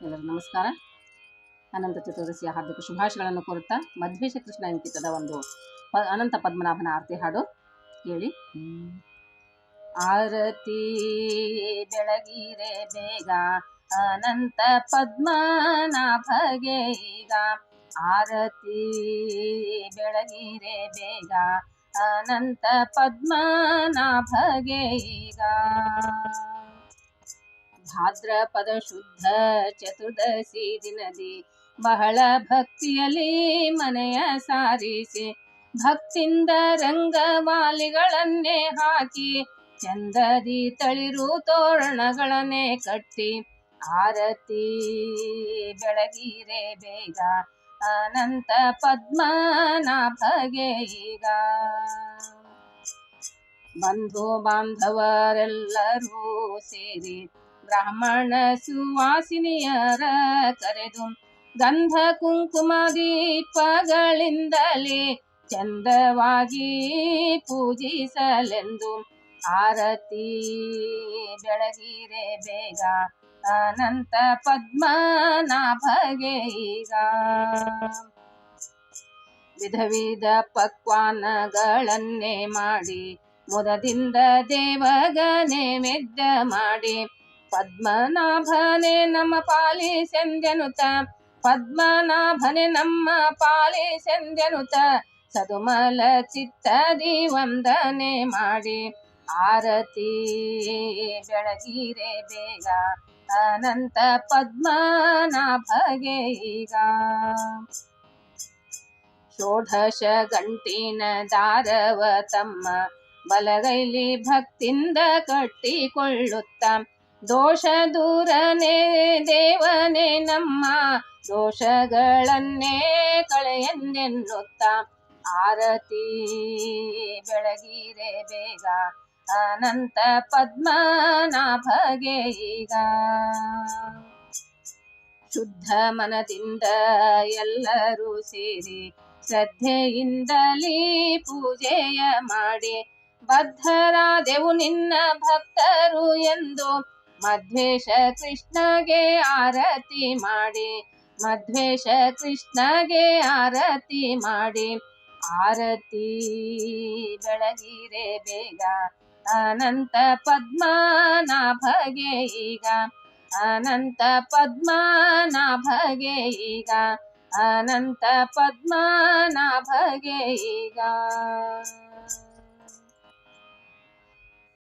ಎಲ್ಲರಿಗೂ ನಮಸ್ಕಾರ. ಅನಂತ ಚತುರ್ದಶಿಯ ಹಾರ್ದಿಕ ಶುಭಾಶಯಗಳನ್ನು ಕೋರುತ್ತಾ ಮಧ್ವೇಶ ಕೃಷ್ಣ ಅಂಕಿತದ ಒಂದು ಪ, ಅನಂತ ಪದ್ಮನಾಭನ ಆರತಿ ಹಾಡು ಹೇಳಿ ಆರತಿ ಬೆಳಗಿರೆ ಬೇಗ, ಅನಂತ ಪದ್ಮನಾಭಗೆ ಈಗ. ಆರತಿ ಬೆಳಗಿರೆ ಬೇಗ, ಅನಂತ ಪದ್ಮನಾಭಗೆ ಈಗ. ಭಾದ್ರಪದ ಶುದ್ಧ ಚತುರ್ದಶಿ ದಿನದಿ ಬಹಳ ಭಕ್ತಿಯಲ್ಲಿ ಮನೆಯ ಸಾರಿಸಿ ಭಕ್ತಿಯಿಂದ ರಂಗವಾಲಿಗಳನ್ನೇ ಹಾಕಿ ಚಂದದಿ ತಳಿರು ತೋರಣಗಳನ್ನೇ ಕಟ್ಟಿ ಆರತಿ ಬೆಳಗಿರೆ ಬೇಗ ಅನಂತ ಪದ್ಮನಾಭಗೆ ಈಗ. ಬಂಧು ಬಾಂಧವರೆಲ್ಲರೂ ಸೇರಿ ಬ್ರಾಹ್ಮಣ ಸುವಾಸಿನಿಯರ ಕರೆದು ಗಂಧ ಕುಂಕುಮ ದೀಪಗಳಿಂದಲೇ ಚಂದವಾಗಿ ಪೂಜಿಸಲೆಂದು ಆರತಿ ಬೆಳಗಿರೆ ಬೇಗ, ಅನಂತ ಪದ್ಮನಾಭಗೆ ಈಗ. ವಿಧ ವಿಧ ಪಕ್ವಾನಗಳನ್ನೇ ಮಾಡಿ, ಮುದದಿಂದ ದೇವಗನೇ ಮೆದ್ದ ಮಾಡಿ ಪದ್ಮನಾಭನೆ ನಮ್ಮ ಪಾಲಿಸೆಂದೆನುತ ಪದ್ಮನಾಭನೆ ನಮ್ಮ ಪಾಲಿಸೆಂದೆನುತ ಸದುಮಲ ಚಿತ್ತದಿ ವಂದನೆ ಮಾಡಿ. ಆರತಿ ಬೆಳಗಿರೆ ಬೇಗ. ಅನಂತ ಪದ್ಮನಾಭಗೆ ಈಗ. ಷೋಡಶ ಗಂಟಿನ ದಾರವ ತಮ್ಮ. ಬಲಗೈಲಿ ಭಕ್ತಿಂದ ಕಟ್ಟಿಕೊಳ್ಳುತ್ತ. ದೋಷ ದೂರನೆ ದೇವನೇ ನಮ್ಮ ದೋಷಗಳನ್ನೇ ಕಳೆಯನ್ನೆನ್ನುತ್ತ ಆರತಿ ಬೆಳಗಿರೆ ಬೇಗ, ಅನಂತ ಪದ್ಮನಾಭಗೆ ಈಗ. ಶುದ್ಧ ಮನದಿಂದ ಎಲ್ಲರೂ ಸೇರಿ ಶ್ರದ್ಧೆಯಿಂದಲೇ ಪೂಜೆಯ ಮಾಡಿ ಬದ್ಧರಾದೆವು ನಿನ್ನ ಭಕ್ತರು ಎಂದು ಮಧ್ವೇಶ ಕೃಷ್ಣಗೆ ಆರತಿ ಮಾಡಿ ಮಧ್ವೇಶ ಕೃಷ್ಣಗೆ ಆರತಿ ಮಾಡಿ. ಆರತಿ ಬೆಳಗಿರೆ ಬೇಗ, ಅನಂತ ಪದ್ಮನಾಭಗೆ ಈಗ. ಅನಂತ ಪದ್ಮನಾಭಗೆ ಈಗ, ಅನಂತ ಪದ್ಮನಾಭಗೆ ಈಗ.